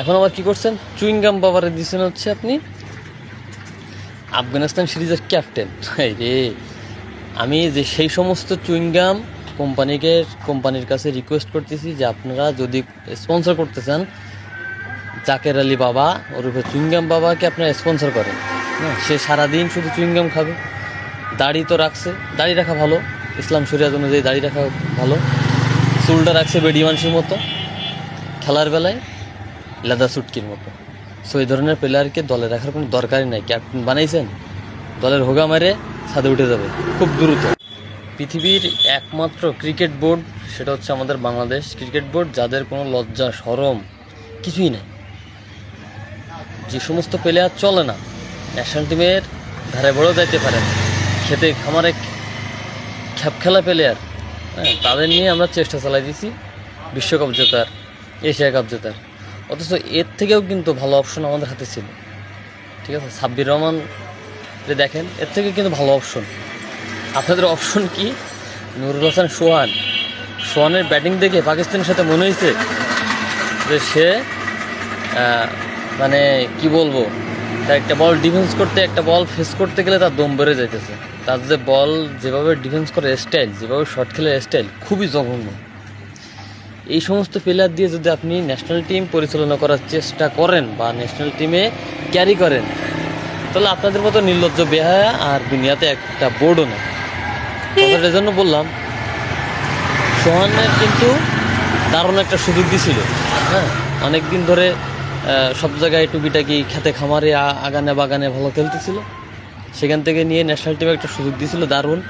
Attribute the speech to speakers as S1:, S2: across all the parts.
S1: এখন আবার কি করছেন? চুইংগাম বাবারে দিচ্ছেন হচ্ছে আপনি? আফগানিস্তান সিরিজের ক্যাপ্টেন। রে। আমি যে সেই সমস্ত চুইংগাম কোম্পানিকে কোম্পানির কাছে রিকোয়েস্ট করতেছি যে আপনারা যদি স্পন্সর করতে চান জাকের আলী বাবা ওরূপে চুইংগাম বাবাকে আপনারা স্পন্সর করেন। হ্যাঁ। সে সারাদিন শুধু চুইংগাম খাবে। দাড়ি তো রাখছে। দাড়ি রাখা ভালো। ইসলাম শরিয়াত অনুযায়ী দাড়ি রাখা ভালো। চুলটা রাখছে বেডি মানুষের মতো। খেলার বেলায় লেদা সুটকির মতো। সো এই ধরনের প্লেয়ারকে দলে রাখার কোনো দরকারই নাই। ক্যাপ্টেন বানাইছেন? দলের হোগা মারে ছাদে উঠে যাবে। খুব দ্রুত। পৃথিবীর একমাত্র ক্রিকেট বোর্ড, সেটা হচ্ছে আমাদের বাংলাদেশ ক্রিকেট বোর্ড, যাদের কোনো লজ্জা, সরম কিছুই নেই। যে সমস্ত প্লেয়ার চলে না ন্যাশনাল টিমের ধারে বড় যাইতে পারে খেতে খামারে খ্যাপ খেলা প্লেয়ার হ্যাঁ তাদের নিয়ে আমরা চেষ্টা চালাই দিছি বিশ্বকাপ জেতার, এশিয়া কাপ জেতার। অথচ এর থেকেও কিন্তু ভালো অপশন আমাদের হাতে ছিল। ঠিক আছে? সাব্বির রহমান যে দেখেন, এর থেকে কিন্তু ভালো অপশন আপনাদের অপশন কি? নুরুল হাসান সোহান। সোহানের ব্যাটিং দেখে পাকিস্তানের সাথে মনে হয়েছে যে সে মানে কি বলব, তার একটা বল ডিফেন্স করতে, একটা বল ফেস করতে গেলে তার দম বেড়ে যাইতেছে। তার যে বল যেভাবে ডিফেন্স করে স্টাইল যেভাবে শর্ট খেলে স্টাইল খুবই জঘন্য। এই সমস্ত প্লেয়ার দিয়ে যদি আপনি ন্যাশনাল টিম পরিচালনা করার চেষ্টা করেন বা ন্যাশনাল টিমে ক্যারি করেন, তাহলে আপনাদের মতো নির্লজ্জ বেহায়া আর দুনিয়াতে একটা বোর্ডও নেই। কথাটা জন্য বললাম, সোহানের কিন্তু দারুণ একটা সুযোগ দিছিল হ্যাঁ? অনেক দিন ধরে সব জায়গায় টুকিটাকি খেতে খামারে আগানে বাগানে ভালো খেলতেছিল। সেখান থেকে নিয়ে ন্যাশনাল টিমে একটা সুযোগ দিছিল দারুণ,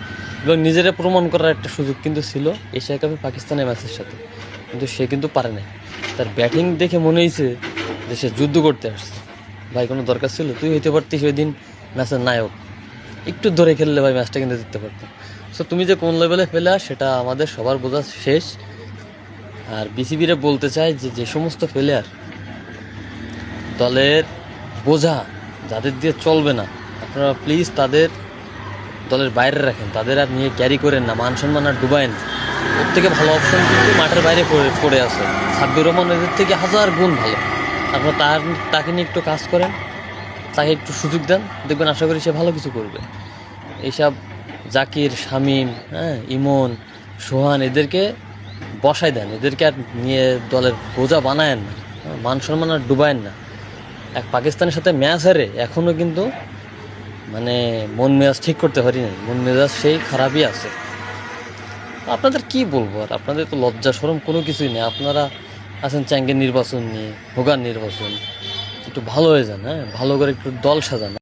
S1: এবং নিজেরা প্রমাণ করার একটা সুযোগ কিন্তু ছিল এশিয়া কাপে পাকিস্তানের ম্যাচের সাথে। কিন্তু সে কিন্তু পারে নাই। তার ব্যাটিং দেখে মনে হয়েছে যে সে যুদ্ধ করতে আসছে। ভাই, কোনো দরকার ছিল? তুই হইতে পারতিস ওই দিন ম্যাচের নায়ক। একটু ধরে খেললে ভাই ম্যাচটা কিন্তু জিততে পারতাম। সো তুমি যে কোন লেভেলে ফেলা সেটা আমাদের সবার বোঝা শেষ। আর বিসিবিরে বলতে চাই যে যে সমস্ত প্লেয়ার দলের বোঝা যাদের দিয়ে চলবে না, আপনারা প্লিজ তাদের দলের বাইরে রাখেন, তাদের আর নিয়ে ক্যারি করেন না, মান সম্মান আর ডুবায়েন ওর থেকে ভালো অপশন কিন্তু মাঠের বাইরে পড়ে আছে। সাব্বির রহমান এদের থেকে হাজার গুণ ভালো। আপনারা তার, তাকে নিয়ে একটু কাজ করেন, তাকে একটু সুযোগ দেন, দেখবেন আশা করি সে ভালো কিছু করবে। এইসব জাকির, শামীম হ্যাঁ ইমন, সোহান এদেরকে বসাই দেন, এদেরকে আর নিয়ে দলের বোঝা বানায়েন না। মান সম্মান আর ডুবায়েন না। এক পাকিস্তানের সাথে ম্যাচ হারে এখনও কিন্তু মানে মন মেজাজ ঠিক করতে পারি না মন মেজাজ সেই খারাপই আছে। আপনাদের কি বলব আর? আপনাদের তো লজ্জা সরম কোনো কিছুই নেই। আপনারা আছেন চ্যাঙ্গের নির্বাচন নিয়ে হোগার নির্বাচন। একটু ভালো হয়ে যান হ্যাঁ? ভালো করে একটু দল সাজান।